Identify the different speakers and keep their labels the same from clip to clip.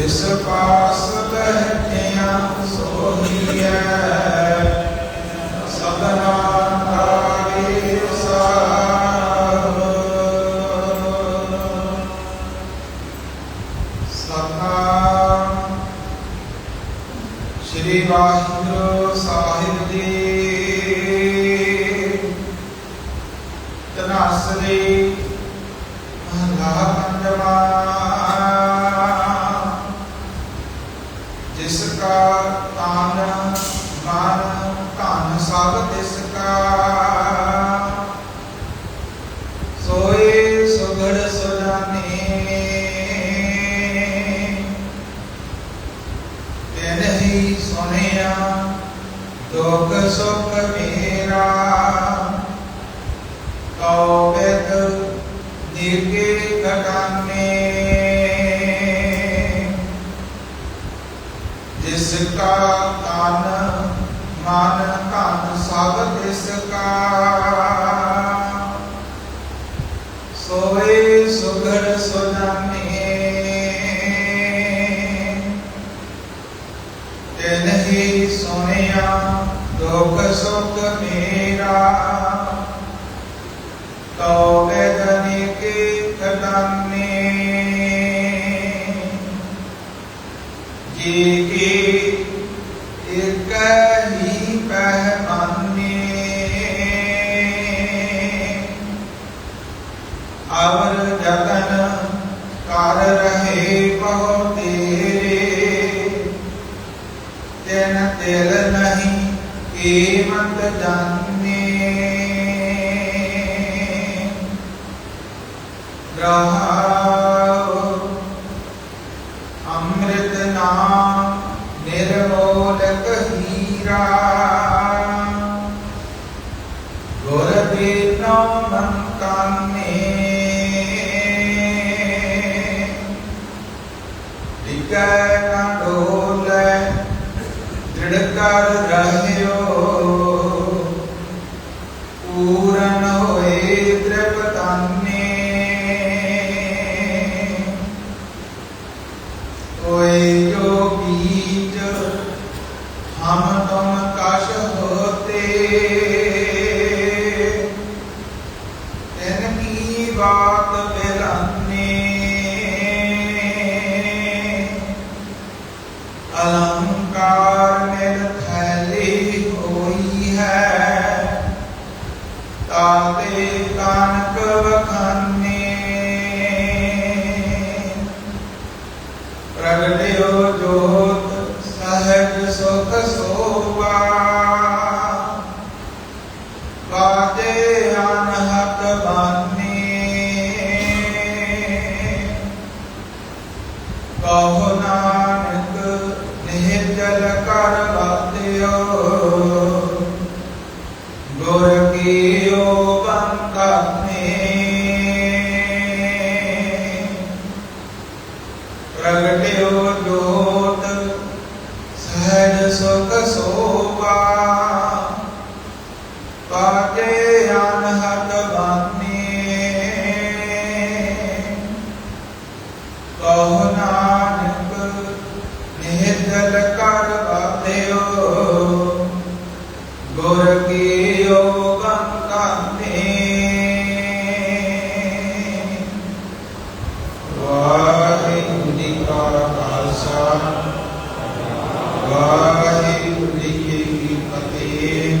Speaker 1: ਜਿਸ ਪਾਸ ਬਹਿਠਿਆ ਸੋਹੀਐ ਸਭਨਾ ਕਾਰੇ ਸਾਹ ਸਤਨਾਮ ਸ਼੍ਰੀ ਵਾਹਿਗੁਰੂ ਸਾਹਿਬ ਜੀ। ਤਨਾਸਰੀ ਮਹਲਾ ਪੰਜਵਾ ਜਿਸ ਕਾ ਤਾਨ ਮਨ ਧਨ ਸਭ ਤਿਸ ਕਾ। ਸੋਏ ਸੁਗੜ ਸੁਜਾਨੇ। ਤੈਨ ਹੀ ਸੁਣਿਆ ਦੁਖ ਸੁਖ ਮੇਰਾ। ਕਉ ਬਿਦ ਨਿਰਗੇ ਘਟਾਨੇ ਜਿਸ ਕਾ ਤਨ ਮਨ ਧਨ ਸਭ ਤਿਸ ਕਾ ਸੋਏ ਸੁਗੜ ਸੁਜਾਨੇ ਤੈਨ ਹੀ ਦੁਖ ਸੁਖ ਮੇਰਾ ਕਉ ਬੇਦਨੀ ਕੀ ਕਟਾਨੇ ਜੀ ਕੀ කෙල නහි ඒ මත දන්නේ. ග්‍රහාව අමෘත නාම නිර්මෝලක හීරා. ගොරදේ නාම ਦ੍ਰਿੜ ਕਰ ਰਹਿਓ ਪੂਰਨ ਹੋਏ ਤ੍ਰਿਪਤਾਨੇ ਓਏ ਜੋ ਬੀਜ ਹਮ ਤੁਮ ਕਸ਼ ਹੋਤੇ। ਕਹੋ ਨਾਨਕ ਨਿਹਚਲ ਕਰ ਬਾਤਿਓ ਗੁਰ ਕੀਓ ਬੰਕਾਨੇ ਪ੍ਰਗਟਿਓ ਕਹੋ ਨਾਨਕ ਨਿਹਚਲ ਕਰ ਬਾਤਿਓ ਗੁਰ ਕੀਓ ਬੰਕਾਨੇ ਵਾਹਿਗੁਰੂ ਜੀ ਕਾ ਖਾਲਸਾ, ਵਾਹਿਗੁਰੂ ਜੀ ਕੀ ਫਤਿਹ।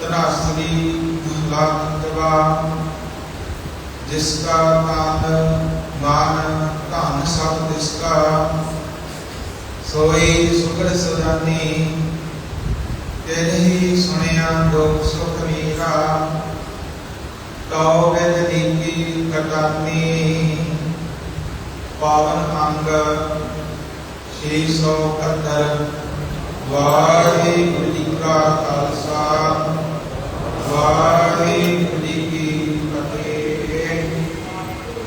Speaker 1: ਤਨਾਸਰੀ ਮਹਲਾ ਜਿਸ ਕਾ ਤਨ ਮਾਨ ਮੁਸਕਾ ਸੋਈ ਸੁਖੜ ਸੁਦਾਨੀ ਤੇਰੀ ਸੁਣਿਆ ਦੁਖ ਸੁਖ ਵੀਰਾ। ਤਉ ਬਿਨ ਦੀਪੀ ਕਰਤਾਨੀ ਪਾਵਨ ਅੰਗ ਸ੍ਰੀ ਸੋ ਕਰਤਰ ਵਾਹਿਗੁਰੂ ਜੀ ਕਾ ਖਾਲਸਾ, ਵਾਹਿਗੁਰੂ ਜੀ